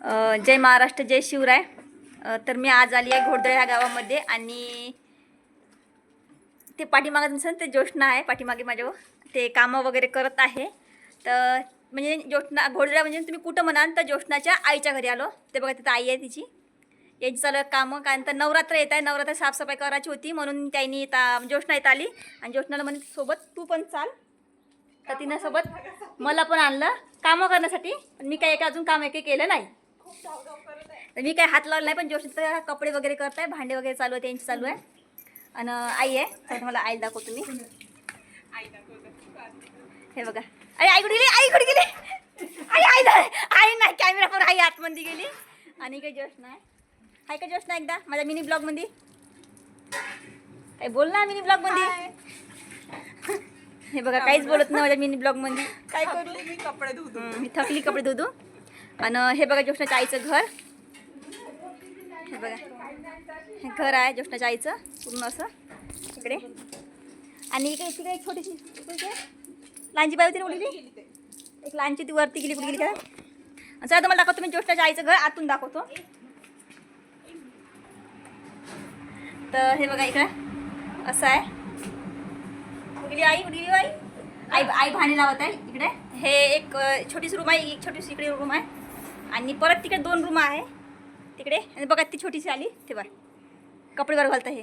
जय महाराष्ट्र जय शिवराय. तर मी आज आली आहे घोडदळ ह्या गावामध्ये आणि ते पाठीमागं नसेल ते ज्योष्णा आहे पाठीमागे माझ्या ते कामं वगैरे करत आहे. तर म्हणजे ज्योष्णा घोडदळ म्हणजे तुम्ही कुठं म्हणाल तर ज्योष्णाच्या आईच्या घरी आलो. ते बघा तिथं आई आहे तिची. यांची चालू कामं. कारण तर नवरात्र येत आहे. नवरात्र साफसफाई करायची होती म्हणून त्यांनी ता ज्योष्णा येत आली. आणि ज्योष्णाला म्हणे सोबत तू पण चाल. तर तिनं सोबत मला पण आणलं. कामं करण्यासाठी. पण मी काही अजून काम एक केलं नाही. मी काही हात लावला नाही पण जोशीचं कपडे वगैरे करत आहे भांडे वगैरे चालू आहे त्यांची चालू आहे. आणि आई आहे तर मला आई दाखवतो मी. हे बघा. अरे आई कुठे गेली? आई कुठे गेली? आई आई नाही. आई नाही कॅमेरा पण आई आतमध्ये गेली. आणि काही जोश नाही. हाय का जोश ना एकदा? माझ्या मिनी ब्लॉगमध्ये काय बोल ना मिनी ब्लॉगमध्ये हे बघा काहीच बोलत नाही माझ्या मिनी ब्लॉगमध्ये काय करू? मी कपडे धुतो. मी थकली कपडे धुतो. आणि हे बघा ज्योष्णाच्या आईचं घर. हे बघा. हे घर आहे ज्योष्णाच्या आईचं पूर्ण असं. इकडे. आणि इकडे तिकडे एक छोटीशी लांची लहानची बाई होती ना कुठली एक लहानची ती वरती गेली कुठे गेली काय चला तुम्हाला दाखवतो मी ज्योष्णाच्या आईचं घर आतून दाखवतो. तर हे बघा इकडे. असं आहे. कुठली आई कुठली आई आई आई भांडी लावत आहे. इकडे. हे एक छोटीशी रूम आहे एक छोटीशी इकडे रूम आहे. आणि परत तिकडे दोन रूम आहे. तिकडे. आणि बघा ती छोटीशी आली. ते बघ. कपडे घालतं हे.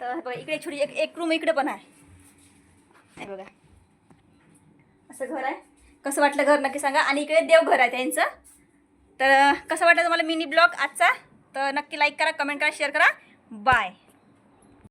तर बघा इकडे छोटी एक एक रूम इकडे पण आहे. बघा. असं घर आहे. कसं वाटलं घर नक्की सांगा. आणि इकडे देवघर आहे त्यांचं. तर कसं वाटलं तुम्हाला मिनी ब्लॉग आजचा? तर नक्की लाईक करा कमेंट करा शेअर करा. बाय